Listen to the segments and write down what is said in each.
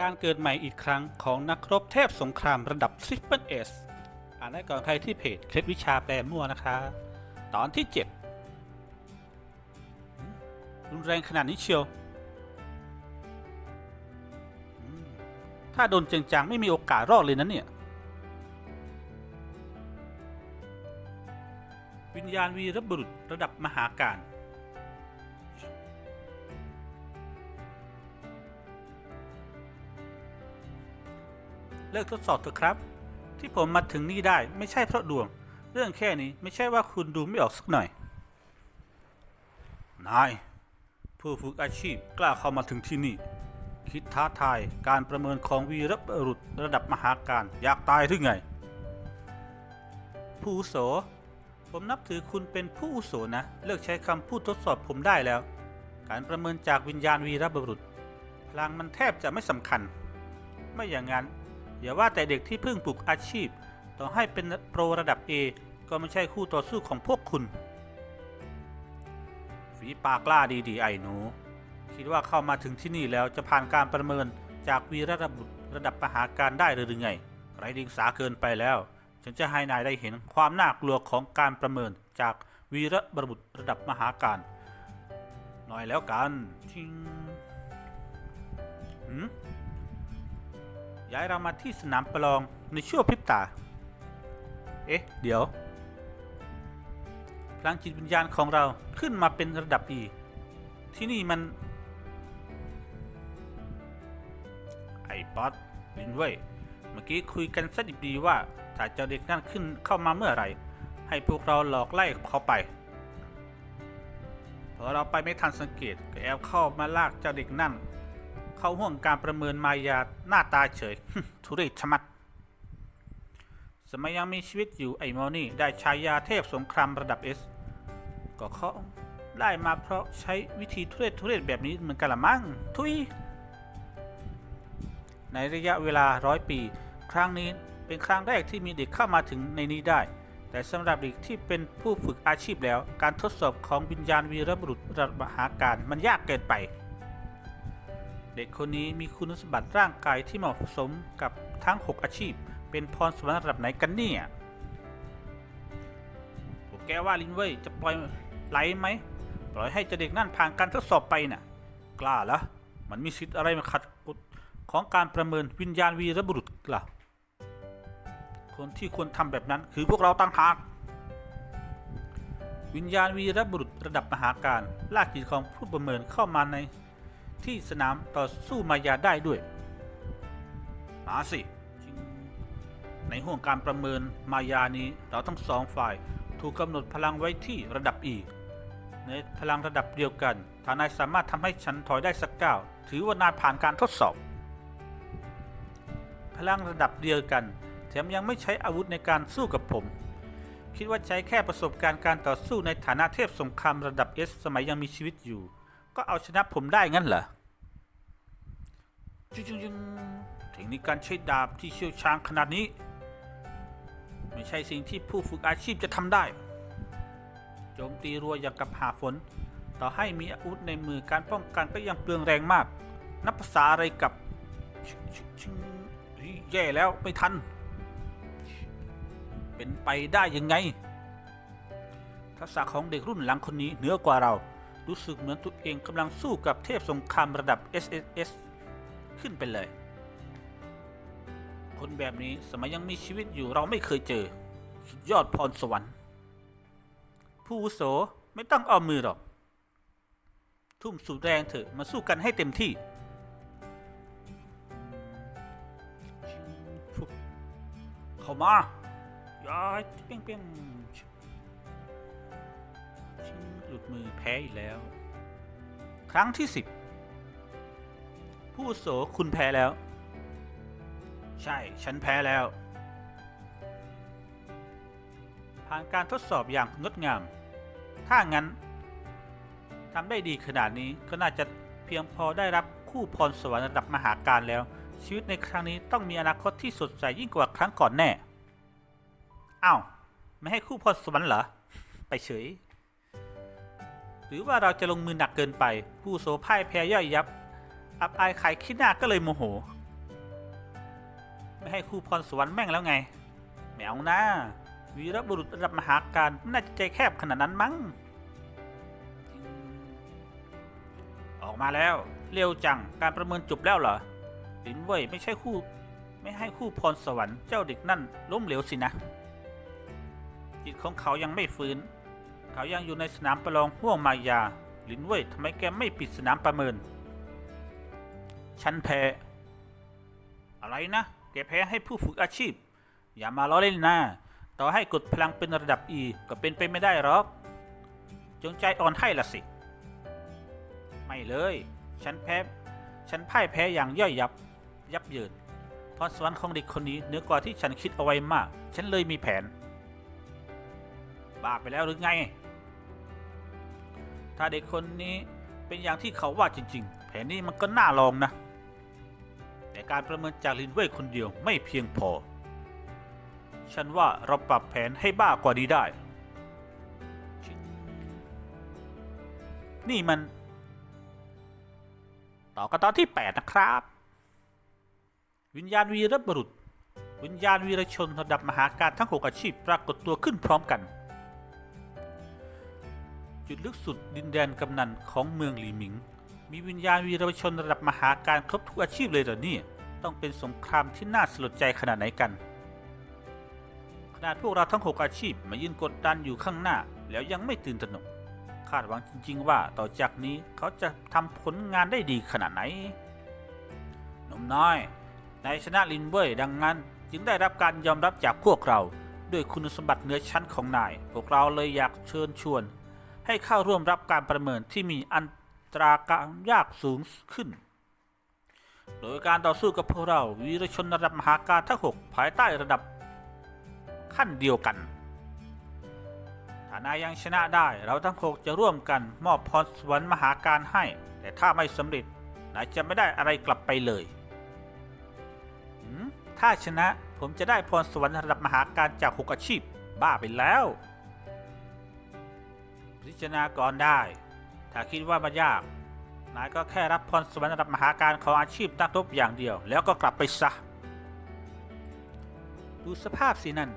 การเกิดใหม่อีกครั้งของนักรบเทพสงครามระดับ Triple S อ่านได้ก่อนใครที่เพจเคล็ดวิชาแปลมั่วนะคะ ตอนที่ 7 รุนแรงขนาดนี้เชียว ถ้าโดนเจงจังไม่มีโอกาสรอดเลยนะเนี่ย วิญญาณวีรบุรุษระดับมหาการ เลิกทดสอบเถอะครับ ที่ผมมาถึงนี่ได้ไม่ใช่เพราะดวง เรื่องแค่นี้ไม่ใช่ว่าคุณดูไม่ออกสักหน่อย นาย ผู้ฝึกอาชีพกล้าเข้ามาถึงที่นี่ คิดท้าทายการประเมินของวีรบุรุษระดับมหาการอยากตายหรือไง ผู้อุโส ผมนับถือคุณเป็นผู้อุโสนะ เลิกใช้คำพูดทดสอบผมได้แล้ว การประเมินจากวิญญาณวีรบุรุษพลังมันแทบจะไม่สำคัญ ไม่อย่างนั้น อย่าว่าแต่เด็กที่เพิ่งปลูกอาชีพ ต่อให้เป็นโปรระดับ A ก็ไม่ใช่คู่ต่อสู้ของพวกคุณฝีปากล้าดีๆไอ้หนู คิดว่าเข้ามาถึงที่นี่แล้วจะผ่านการประเมินจากวีรบุรุระดับมหาการได้หรือไง ไรดิงสาเกินไปแล้ว ฉันจะให้นายได้เห็นความน่ากลัวของการประเมินจากวีรบุรุษระดับมหาการหน่อยแล้วกันทิงหืม ย้ายเรามาที่สนามประลองในชั่วพริบตา เอ๊ะ เดี๋ยว พลังจิตวิญญาณของเราขึ้นมาเป็นระดับ E ที่นี่มัน ไอ้ป๊อตลินเว่ยเมื่อกี้คุยกันสักดีว่า ถ้าเจ้าเด็กนั่นขึ้นเข้ามาเมื่อไหร่ ให้พวกเราหลอกไล่เขาไปพอเราไปไม่ทันสังเกตก็แอบเข้ามาลากเจ้าเด็กนั่น เข้าห่วงการประเมินมายาหน้าตาเฉย ทุเรศชะมัด สมัยยังมีชีวิตอยู่ไอ้มอนี่ได้ฉายาเทพสงครามระดับ S ก็เขาได้มาเพราะใช้วิธีทุเรศทุเรศแบบนี้เหมือนกันละมั้งทุย ในระยะเวลาร้อยปี ครั้งนี้เป็นครั้งแรกที่มีเด็กเข้ามาถึงในนี้ได้ แต่สำหรับเด็กที่เป็นผู้ฝึกอาชีพแล้ว การทดสอบของวิญญาณวีรบุรุษระดับมหาการมันยากเกินไป เด็กคนนี้มีคุณสมบัติร่างกายที่เหมาะสมกับทั้ง 6 อาชีพ เป็นพรสวรรค์ระดับไหนกันเนี่ยพวกแกว่าลินเว่ยจะปล่อยไหลไหม ปล่อยให้เจ้าเด็กนั่นผ่านการทดสอบไปน่ะ กล้าเหรอมันมีสิทธิ์อะไรมาขัดกฎของการประเมินวิญญาณวีรบุรุษล่ะ คนที่ควรทำแบบนั้นคือพวกเราต่างหากวิญญาณวีรบุรุษระดับมหาการลากจิตของผู้ประเมินเข้ามาใน ที่สนามต่อสู้มายาได้ด้วย มาสิ ในห่วงการประเมินมายานี้เราทั้งสองฝ่ายถูกกำหนดพลังไว้ที่ระดับ E ในพลังระดับเดียวกันถ้านายสามารถทำให้ฉันถอยได้สักก้าวถือว่านายผ่านการทดสอบ พลังระดับเดียวกัน แถมยังไม่ใช้อาวุธในการสู้กับผม คิดว่าใช้แค่ประสบการณ์การต่อสู้ในฐานะเทพสงครามระดับ S สมัยยังมีชีวิตอยู่ ก็เอาชนะผมได้งั้นเหรอจุงจุงเทคนิคการใช้ดาบที่เชี่ยวชาญขนาดนี้ ไม่ใช่สิ่งที่ผู้ฝึกอาชีพจะทำได้ โจมตีรัวอย่างกับหาฝน ต่อให้มีอาวุธในมือการป้องกันก็ยังเปลืองแรงมาก นับภาษาอะไรกับแย่แล้วไม่ทัน เป็นไปได้ยังไง ทักษะของเด็กรุ่นหลังคนนี้เหนือกว่าเรา รู้สึกเหมือนตัวเองกำลังสู้กับเทพสงครามระดับ SSS ขึ้นไปเลย คนแบบนี้สมัยยังมีชีวิตอยู่เราไม่เคยเจอ สุดยอดพรสวรรค์ ผู้อาวุโสไม่ต้องเอามือหรอก ทุ่มสุดแรงเถอะมาสู้กันให้เต็มที่เข้ามาย้ายเปี้ยงเปี้ยง ชิงหลุดมือแพ้อีกแล้ว ครั้งที่สิบผู้โสคุณแพ้แล้ว ใช่ ฉันแพ้แล้ว ผ่านการทดสอบอย่างงดงาม ถ้างั้นทำได้ดีขนาดนี้ก็น่าจะเพียงพอได้รับคู่พรสวรรค์ระดับมหาการแล้ว ชีวิตในครั้งนี้ต้องมีอนาคตที่สดใสยิ่งกว่าครั้งก่อนแน่อ้าว ไม่ให้คู่พรสวรรค์เหรอ ไปเฉย หรือว่าเราจะลงมือหนักเกินไป ผู้โสพ่ายแพ้ย่อยยับ อับอายขายขี้หน้าก็เลยโมโห ไม่ให้คู่พรสวรรค์แม่งแล้วไงไม่เอานะวีรบุรุษระดับมหาการน่าจะใจแคบขนาดนั้นมั้ง ออกมาแล้ว เร็วจังการประเมินจบแล้วเหรอลินเว่ยไม่ใช่คู่ ไม่ให้คู่พรสวรรค์เจ้าเด็กนั่นล้มเหลวสินะ จิตของเขายังไม่ฟื้น เขายังอยู่ในสนามประลองห่วงมายา ลินเว่ยทำไมแกไม่ปิดสนามประเมิน ฉันแพ้ อะไรนะ แกแพ้ให้ผู้ฝึกอาชีพ อย่ามาล้อเล่นนะต่อให้กดพลังเป็นระดับ E ก็เป็นไปไม่ได้หรอก จงใจอ่อนให้ละสิ ไม่เลย ฉันแพ้ ฉันพ่ายแพ้อย่างย่อยยับ ยับเยินพรสวรรค์ของเด็กคนนี้เหนือกว่าที่ฉันคิดเอาไว้มาก ฉันเลยมีแผน บ้าไปแล้วหรือไง ถ้าเด็กคนนี้เป็นอย่างที่เขาว่าจริง ๆ แผนนี้มันก็น่าลองนะ แต่การประเมินจากลินเว่ยคนเดียวไม่เพียงพอ ฉันว่าเราปรับแผนให้บ้ากว่านี้ได้ นี่มัน ต่อกันตอนที่ 8 นะครับ วิญญาณวีรบุรุษวิญญาณวีรชนระดับมหาการทั้ง6อาชีพปรากฏตัวขึ้นพร้อมกัน จุดลึกสุดดินแดนกำนันของเมืองหลีหมิง มีวิญญาณวีรชนระดับมหาการครบทุกอาชีพเลยเหรอนี่ ต้องเป็นสงครามที่น่าสลดใจขนาดไหนกัน ขนาดพวกเราทั้ง 6 อาชีพมายืนกดดันอยู่ข้างหน้า แล้วยังไม่ตื่นตระหนก คาดหวังจริง ๆ ว่าต่อจากนี้เขาจะทำผลงานได้ดีขนาดไหนหนุ่มน้อยนายชนะลินเว่ยดังนั้น จึงได้รับการยอมรับจากพวกเราด้วยคุณสมบัติเนื้อชั้นของนาย พวกเราเลยอยากเชิญชวน ให้เข้าร่วมรับการประเมินที่มีอันตราการยากสูงขึ้น โดยการต่อสู้กับพวกเราวีรชนระดับมหาการทั้งหกภายใต้ระดับขั้นเดียวกันถ้านายยังชนะได้เราทั้งหกจะร่วมกันมอบพรสวรรค์มหาการให้ แต่ถ้าไม่สำเร็จนายจะไม่ได้อะไรกลับไปเลยถ้าชนะผมจะได้พรสวรรค์ระดับมหาการจากหกอาชีพ บ้าไปแล้ว พิจารณาก่อนได้ ถ้าคิดว่ามันยาก นายก็แค่รับพรสวรรค์ระดับมหาการของอาชีพนักรบอย่างเดียว แล้วก็กลับไปซะ ดูสภาพสินั่น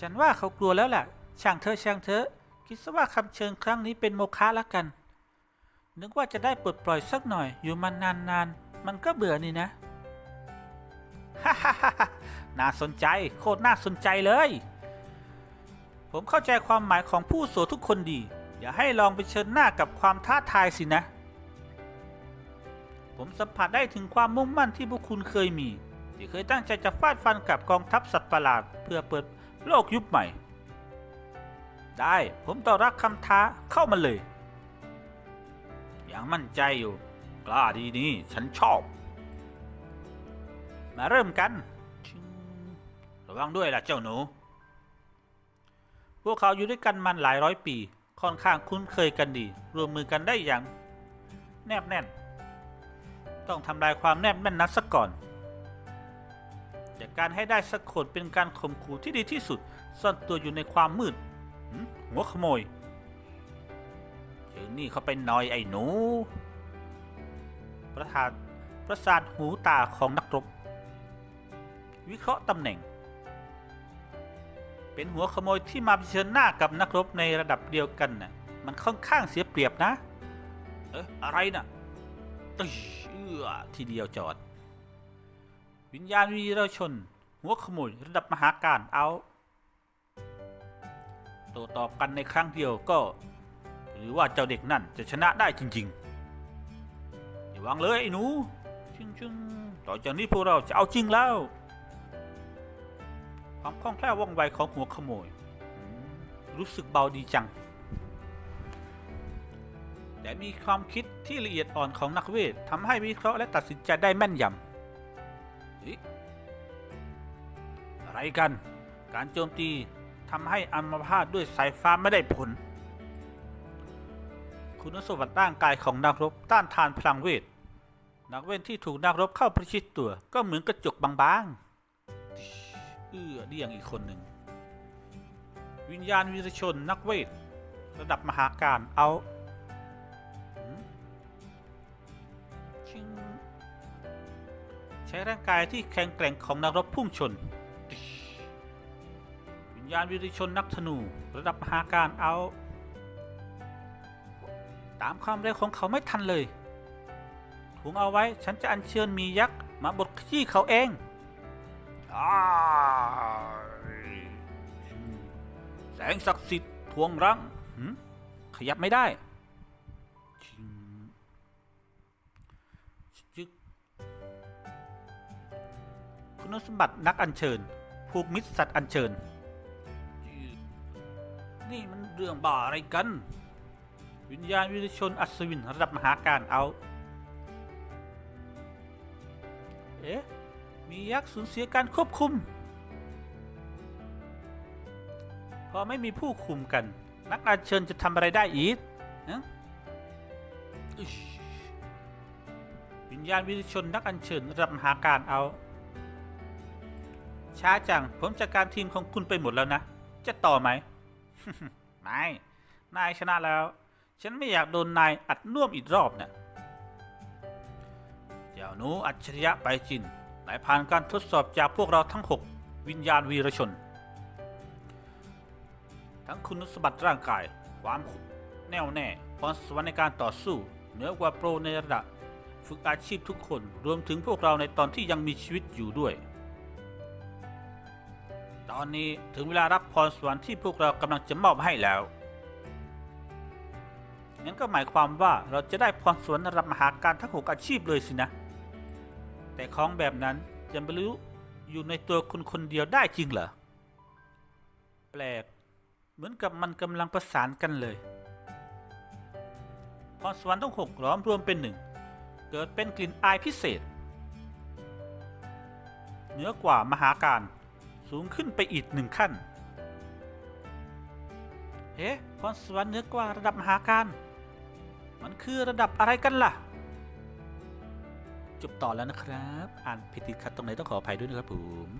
ฉันว่าเขากลัวแล้วแหละช่างเธอช่างเธอ คิดซะว่าคำเชิญครั้งนี้เป็นโมฆะละกัน นึกว่าจะได้ปลดปล่อยสักหน่อย อยู่มันนานๆ มันก็เบื่อนี่นะ ฮ่าฮ่าฮ่าฮ่าน่าสนใจ โคตรน่าสนใจเลย ผมเข้าใจความหมายของผู้โสทุกคนดี อย่าให้ลองไปเชิญหน้ากับความท้าทายสินะ ผมสัมผัสได้ถึงความมุ่งมั่นที่พวกคุณเคยมี ที่เคยตั้งใจจะฟาดฟันกับกองทัพสัตว์ประหลาด เพื่อเปิดโลกยุคใหม่ ได้ผมต่อรับคำท้าเข้ามาเลย อย่างมั่นใจอยู่ กล้าดีนี่ฉันชอบ มาเริ่มกัน ระวังด้วยล่ะเจ้าหนู พวกเขาอยู่ด้วยกันมันหลายร้อยปี ค่อนข้างคุ้นเคยกันดี รวมมือกันได้อย่าง แนบแน่น ต้องทำลายความแนบแน่นนั้นซะก่อน จากการให้ได้สักคนเป็นการข่มขู่ที่ดีที่สุด ซ่อนตัวอยู่ในความมืดหัวขโมยเจอนี่เขาเป็นนอยไอ้หนู ประธานประสาทหูตาของนักรบ วิเคราะห์ตำแหน่ง เป็นหัวขโมยที่มาเผชิญหน้ากับนักรบในระดับเดียวกันน่ะ มันค่อนข้างเสียเปรียบนะ เอ๊ะอะไรน่ะตึ้ยเอื้อทีเดียวจอด วิญญาณวีรชน หัวขโมยระดับมหาการเอาโตตอบกันในครั้งเดียวก็ หรือว่าเจ้าเด็กนั่นจะชนะได้จริงๆอย่าวางเลยไอ้หนูชึงชึงต่อจากนี้พวกเราจะเอาจริงแล้ว ความคล่องแคล่วว่องไวของหัวขโมย รู้สึกเบาดีจัง แต่มีความคิดที่ละเอียดอ่อนของนักเวททำให้วิเคราะห์และตัดสินใจได้แม่นยำอะอะไรกัน การโจมตีทำให้อัมพาตด้วยสายฟ้าไม่ได้ผล คุณสมบัติร่างกายของนักรบต้านทานพลังเวท นักเวทที่ถูกนักรบเข้าประชิดตัวก็เหมือนกระจกบางๆ เอื้อเดี่ยงอีกคนหนึ่ง วิญญาณวีรชนนักเวท ระดับมหาการเอาชิงชช้ร่างกายที่แข็งแกร่งของนักรบพุ่งชน วิญญาณวิริชนนักธนู ระดับมหาการเอา ตามความเร็วของเขาไม่ทันเลยถุงเอาไว้ฉันจะอัญเชิญมียักษ์มาบดขี้เขาเอง แสงศักดิ์สิทธิ์ทวงรังหืมขยับไม่ได้ชิงจึกคุณสมบัตินักอัญเชิญ ผูกมิตรสัตว์อัญเชิญ นี่มันเรื่องบ้าอะไรกัน วิญญาณวิริชนอัศวินระดับมหาการเอา เอ๊ะ มียักษ์สูญเสียการควบคุม พอไม่มีผู้คุมกัน นักอัญเชิญจะทำอะไรได้อีกนะวิญญาณวิริชนนักอัญเชิญรับหาการเอา ช้าจัง ผมจัดการทีมของคุณไปหมดแล้วนะ จะต่อไหม ไม่ นายชนะแล้ว ฉันไม่อยากโดนนายอัดน่วมอีกรอบนะ่ะเจ้าหนูอัจฉริยะไปจิน นายผ่านการทดสอบจากพวกเราทั้ง 6 วิญญาณวีรชน ทั้งคุณสมบัติร่างกาย ความแน่วแน่พรสวรรค์ในการต่อสู้ เหนือกว่าโปรในระดับ ฝึกอาชีพทุกคนรวมถึงพวกเราในตอนที่ยังมีชีวิตอยู่ด้วย ตอนนี้ถึงเวลารับพรสวรรค์ที่พวกเรากำลังจะมอบให้แล้วงั้นก็หมายความว่าเราจะได้พรสวรรค์ระดับมหาการทั้งหกอาชีพเลยสินะ แต่ของแบบนั้นจะไม่รู้อยู่ในตัวคุณคนเดียวได้จริงเหรอ แปลก เหมือนกับมันกำลังประสานกันเลยพรสวรรค์ทั้งหกล้อมรวมเป็นหนึ่ง เกิดเป็นกลิ่นอายพิเศษ เหนือกว่ามหาการสูงขึ้นไปอีกหนึ่งขั้น เฮ้พรสวรรค์เหนือกว่าระดับมหาการ มันคือระดับอะไรกันล่ะ จบต่อแล้วนะครับ อ่านผิดติดขัดตรงไหนต้องขออภัยด้วยนะครับผม